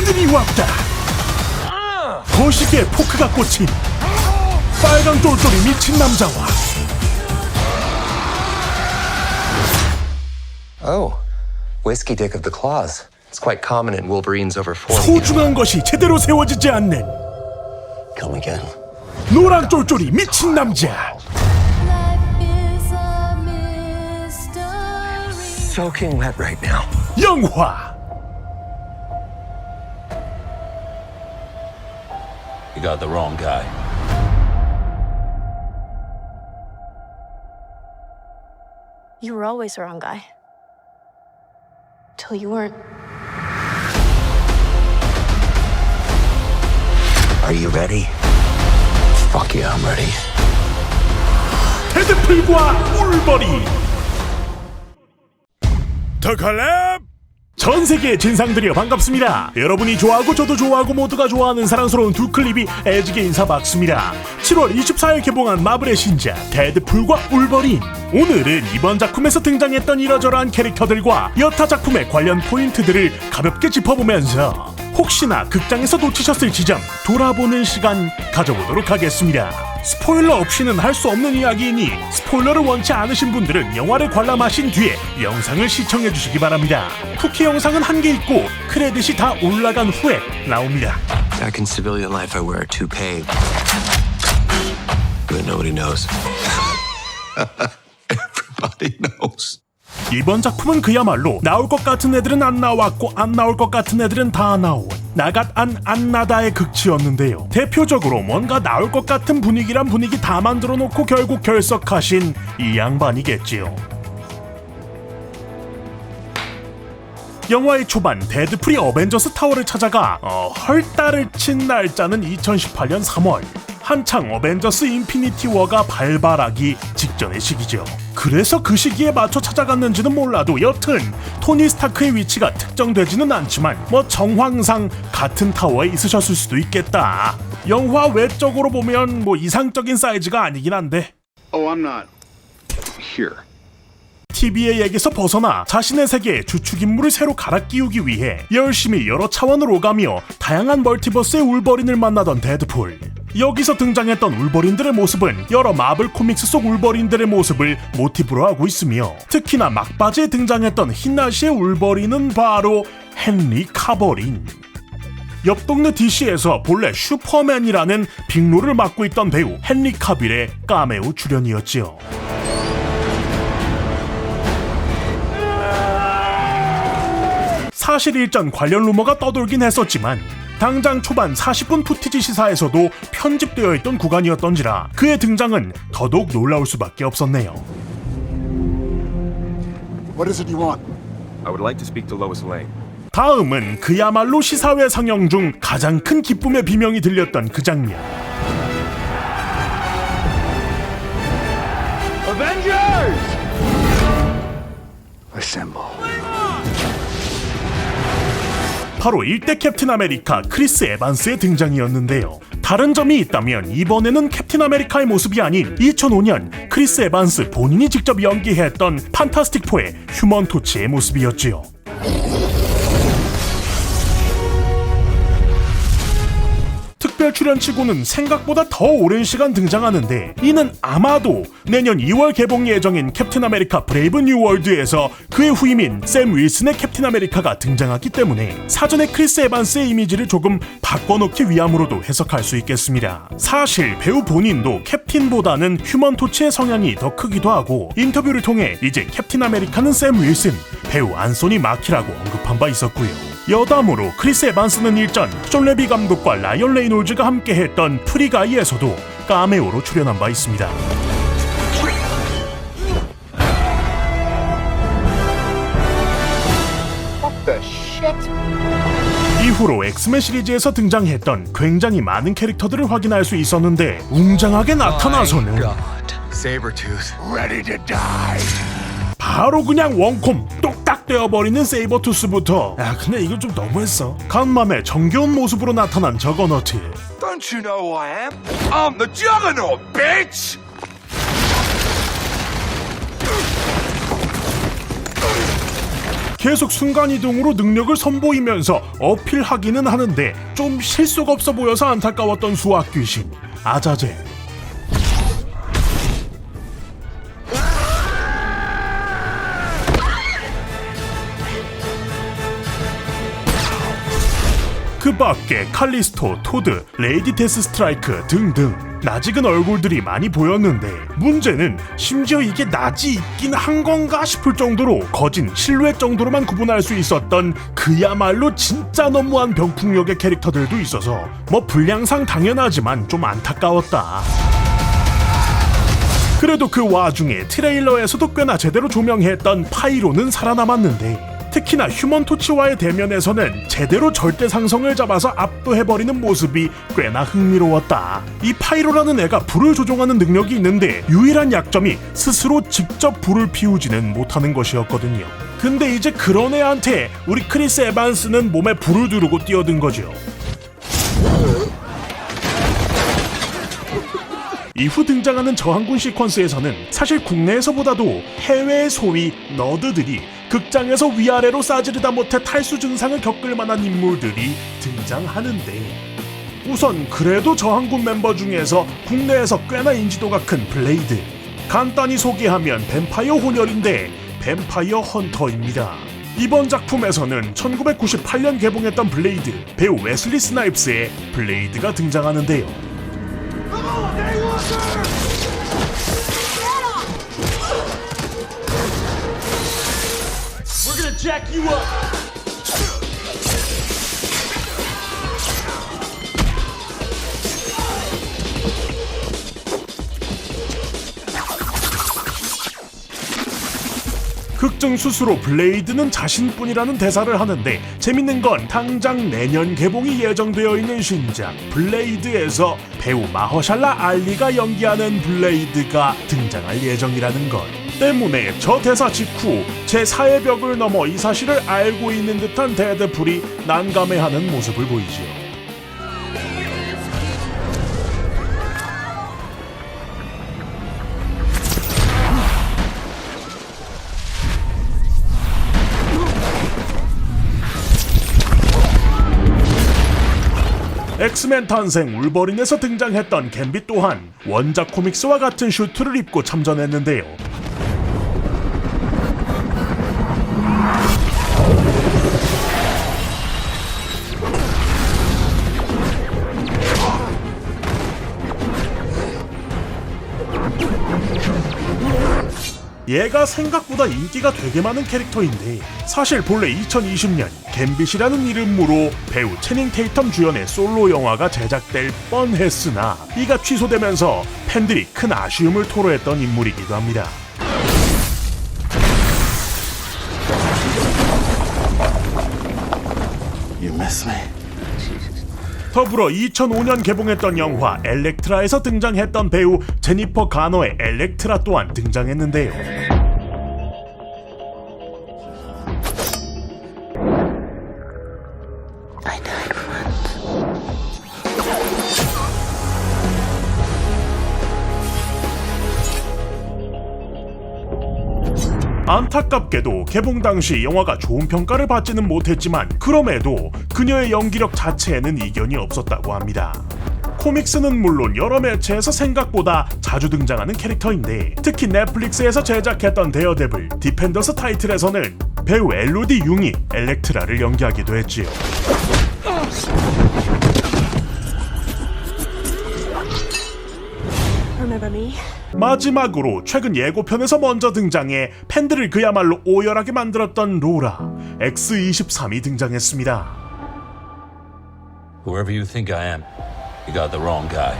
그들이 왔다. 거시기에 포크가 꽂힌 빨강 똘똘이 미친 남자와 Oh, whiskey dick of the claws. It's quite common in Wolverines over 40. 소중한 것이 제대로 세워지지 않는 Come again. 노랑 쫄쫄이 미친 남자. Soaking wet right now. 영화 You got the wrong guy. You were always the wrong guy. Till you weren't. Are you ready? Fuck yeah, I'm ready. 데드풀과 울버린 더 칼랩 전 세계의 진상들이여 반갑습니다. 여러분이 좋아하고 저도 좋아하고 모두가 좋아하는 사랑스러운 두 클립이 애지게 인사박습니다. 7월 24일 개봉한 마블의 신작 데드풀과 울버린 오늘은 이번 작품에서 등장했던 이러저러한 캐릭터들과 여타 작품의 관련 포인트들을 가볍게 짚어보면서 혹시나 극장에서 놓치셨을 지점 돌아보는 시간 가져보도록 하겠습니다. 스포일러 없이는 할 수 없는 이야기이니 스포일러를 원치 않으신 분들은 영화를 관람하신 뒤에 영상을 시청해 주시기 바랍니다. 쿠키 영상은 한 개 있고 크레딧이 다 올라간 후에 나옵니다. Back in civilian life, I wear a toupee. But nobody knows. Everybody knows. 이번 작품은 그야말로 나올 것 같은 애들은 안 나왔고 안 나올 것 같은 애들은 다 나온 나갓 안 안나다의 극치였는데요. 대표적으로 뭔가 나올 것 같은 분위기란 분위기 다 만들어 놓고 결국 결석하신 이 양반이겠지요. 영화의 초반 데드풀이 어벤져스 타워를 찾아가 어, 헐달을 친 날짜는 2018년 3월 한창 어벤져스 인피니티 워가 발발하기 직전의 시기죠. 그래서 그 시기에 맞춰 찾아갔는지는 몰라도 여튼 토니 스타크의 위치가 특정되지는 않지만 뭐 정황상 같은 타워에 있으셨을 수도 있겠다. 영화 외적으로 보면 뭐 이상적인 사이즈가 아니긴 한데 Oh, I'm not here. TV의 얘기에서 벗어나 자신의 세계에 주축 인물을 새로 갈아 끼우기 위해 열심히 여러 차원을 오가며 다양한 멀티버스의 울버린을 만나던 데드풀. 여기서 등장했던 울버린들의 모습은 여러 마블 코믹스 속 울버린들의 모습을 모티브로 하고 있으며 특히나 막바지에 등장했던 흰날씨의 울버린은 바로 헨리 카버린. 옆 동네 DC에서 본래 슈퍼맨이라는 빅롤을 맡고 있던 배우 헨리 카빌의 까메오 출연이었지요. 사실 일 전 관련 루머가 떠돌긴 했었지만 당장 초반 40분 푸티지 시사에서도 편집되어 있던 구간이었던지라 그의 등장은 더더욱 놀라울 수밖에 없었네요. What is it you want? I would like to speak to Lois Lane. 다음은 그야말로 시사회 상영 중 가장 큰 기쁨의 비명이 들렸던 그 장면. Assemble. 바로 일대 캡틴 아메리카 크리스 에반스의 등장이었는데요. 다른 점이 있다면 이번에는 캡틴 아메리카의 모습이 아닌 2005년 크리스 에반스 본인이 직접 연기했던 판타스틱 4의 휴먼 토치의 모습이었지요. 특별 출연치고는 생각보다 더 오랜 시간 등장하는데 이는 아마도 내년 2월 개봉 예정인 캡틴 아메리카 브레이브 뉴 월드에서 그의 후임인 샘 윌슨의 캡틴 아메리카가 등장하기 때문에 사전에 크리스 에반스의 이미지를 조금 바꿔놓기 위함으로도 해석할 수 있겠습니다. 사실 배우 본인도 캡틴보다는 휴먼 토치의 성향이 더 크기도 하고 인터뷰를 통해 이제 캡틴 아메리카는 샘 윌슨, 배우 안소니 마키라고 언급한 바 있었고요. 여담으로 크리스 에반스는 일전 존 레비 감독과 라이언 레이놀즈가 함께했던 프리가이에서도 까메오로 출연한 바 있습니다. 이후로 엑스맨 시리즈에서 등장했던 굉장히 많은 캐릭터들을 확인할 수 있었는데 웅장하게 나타나서는. 바로 그냥 원콤 똑 딱 되어버리는 세이버투스부터 야 근데 이거 좀 너무했어 간맘에 정겨운 모습으로 나타난 저거너트 Don't you know who I am? I'm the Juggernaut, bitch! 계속 순간이동으로 능력을 선보이면서 어필하기는 하는데 좀 실속 없어 보여서 안타까웠던 수학 귀신 아자제 그 밖에 칼리스토, 토드, 레이디 데스 스트라이크 등등 낯익은 얼굴들이 많이 보였는데 문제는 심지어 이게 낯이 있긴 한 건가 싶을 정도로 거진 실루엣 정도로만 구분할 수 있었던 그야말로 진짜 너무한 병풍력의 캐릭터들도 있어서 뭐 분량상 당연하지만 좀 안타까웠다. 그래도 그 와중에 트레일러에서도 꽤나 제대로 조명했던 파이로는 살아남았는데 특히나 휴먼 토치와의 대면에서는 제대로 절대 상성을 잡아서 압도해버리는 모습이 꽤나 흥미로웠다. 이 파이로라는 애가 불을 조종하는 능력이 있는데 유일한 약점이 스스로 직접 불을 피우지는 못하는 것이었거든요. 근데 이제 그런 애한테 우리 크리스 에반스는 몸에 불을 두르고 뛰어든 거죠. 이후 등장하는 저항군 시퀀스에서는 사실 국내에서보다도 해외의 소위 너드들이 극장에서 위아래로 싸지르다 못해 탈수 증상을 겪을 만한 인물들이 등장하는데 우선 그래도 저항군 멤버 중에서 국내에서 꽤나 인지도가 큰 블레이드 간단히 소개하면 뱀파이어 혼혈인데 뱀파이어 헌터입니다. 이번 작품에서는 1998년 개봉했던 블레이드 배우 웨슬리 스나이프스의 블레이드가 등장하는데요. We're gonna jack you up! 극중 수수로 블레이드는 자신뿐이라는 대사를 하는데 재밌는 건 당장 내년 개봉이 예정되어 있는 신작 블레이드에서 배우 마허샬라 알리가 연기하는 블레이드가 등장할 예정이라는 것 때문에 저 대사 직후 제4의 벽을 넘어 이 사실을 알고 있는 듯한 데드풀이 난감해하는 모습을 보이지요. 엑스맨 탄생 울버린에서 등장했던 갬빗 또한 원작 코믹스와 같은 슈트를 입고 참전했는데요. 얘가 생각보다 인기가 되게 많은 캐릭터인데 사실 본래 2020년 갬빗이라는 이름으로 배우 채닝 테이텀 주연의 솔로 영화가 제작될 뻔했으나 이가 취소되면서 팬들이 큰 아쉬움을 토로했던 인물이기도 합니다. You miss me? 더불어 2005년 개봉했던 영화 엘렉트라에서 등장했던 배우 제니퍼 가너의 엘렉트라 또한 등장했는데요. 안타깝게도 개봉 당시 영화가 좋은 평가를 받지는 못했지만 그럼에도 그녀의 연기력 자체에는 이견이 없었다고 합니다. 코믹스는 물론 여러 매체에서 생각보다 자주 등장하는 캐릭터인데 특히 넷플릭스에서 제작했던 데어데블 디펜더스 타이틀에서는 배우 엘로디 융이 엘렉트라를 연기하기도 했지요. Me? 마지막으로 최근 예고편에서 먼저 등장해 팬들을 그야말로 오열하게 만들었던 로라 X23이 등장했습니다. Whoever you think I am, you got the wrong guy.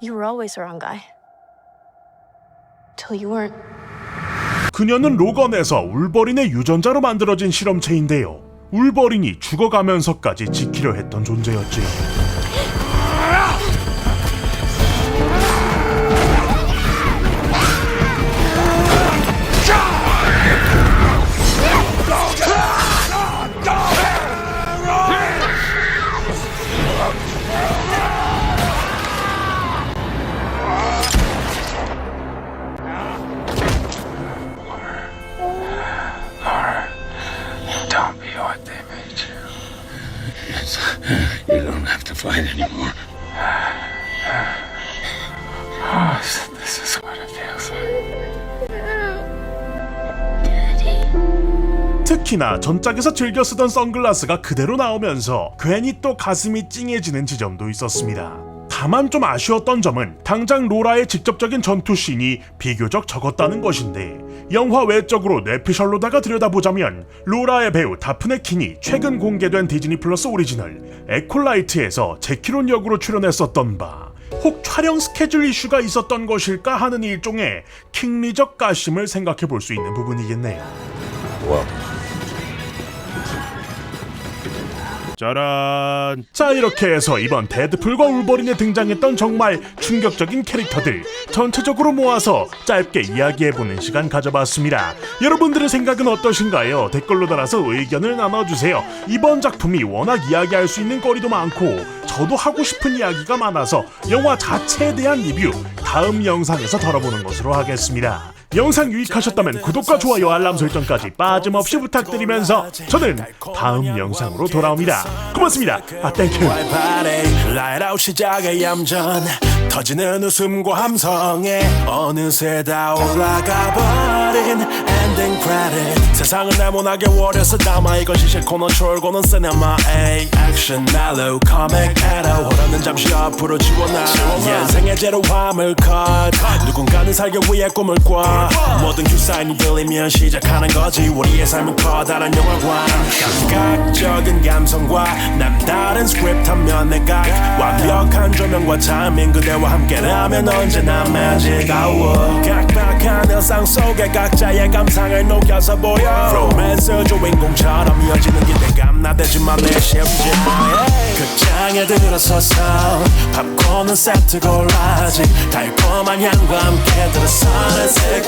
You were always the wrong guy. Till you weren't. 그녀는 로건에서 울버린의 유전자로 만들어진 실험체인데요. 울버린이 죽어가면서까지 지키려 했던 존재였지요. Fight anymore. Oh, this is what it feels like. 특히나 전작에서 즐겨 쓰던 선글라스가 그대로 나오면서 괜히 또 가슴이 찡해지는 지점도 있었습니다. 다만 좀 아쉬웠던 점은 당장 로라의 직접적인 전투 씬이 비교적 적었다는 것인데 영화 외적으로 뇌피셜로다가 들여다보자면 로라의 배우 다프네 킹이 최근 공개된 디즈니 플러스 오리지널 에콜라이트에서 제키론 역으로 출연했었던 바 혹 촬영 스케줄 이슈가 있었던 것일까 하는 일종의 킹리적 가심을 생각해 볼 수 있는 부분이겠네요. 짜란. 자 이렇게 해서 이번 데드풀과 울버린에 등장했던 정말 충격적인 캐릭터들 전체적으로 모아서 짧게 이야기해보는 시간 가져봤습니다. 여러분들의 생각은 어떠신가요? 댓글로 달아서 의견을 나눠주세요. 이번 작품이 워낙 이야기할 수 있는 거리도 많고 저도 하고 싶은 이야기가 많아서 영화 자체에 대한 리뷰 다음 영상에서 다뤄보는 것으로 하겠습니다. 영상 유익하셨다면 구독과 좋아요 알람 설정까지 빠짐없이 부탁드리면서 저는 다음 영상으로 돌아옵니다. 고맙습니다. 아 땡큐. 파리 라이트아웃 시작의 얌전. 터지는 웃음과 함성에 어느새 다 올라가 버린 엔딩 크레딧 세상은 네모나게 월에서 담아 이것이 싫고는 졸고는 시네마의 액션 멜로 코믹 에러 호라는 잠시 앞으로 지워놔. 인생의 제로함을 컷 누군가는 살기 위해 꿈을 꿔 모든 큐사인이 들리면 시작하는 거지. 우리의 삶은 커다란 영화관. 감각적인 감성과 남다른 스크립트 한 면의 각 완벽한 조명과 타이밍 그대와 함께라면 언제나 매직아워 각박한 일상 속에 각자의 감상을 녹여서 보여. 로맨스 주인공처럼 이어지는 기대 감 나대지만 내 심장 극장에 들어서서 팝콘은 세트 골라지 달콤한 향과 함께 들어 서는 새끝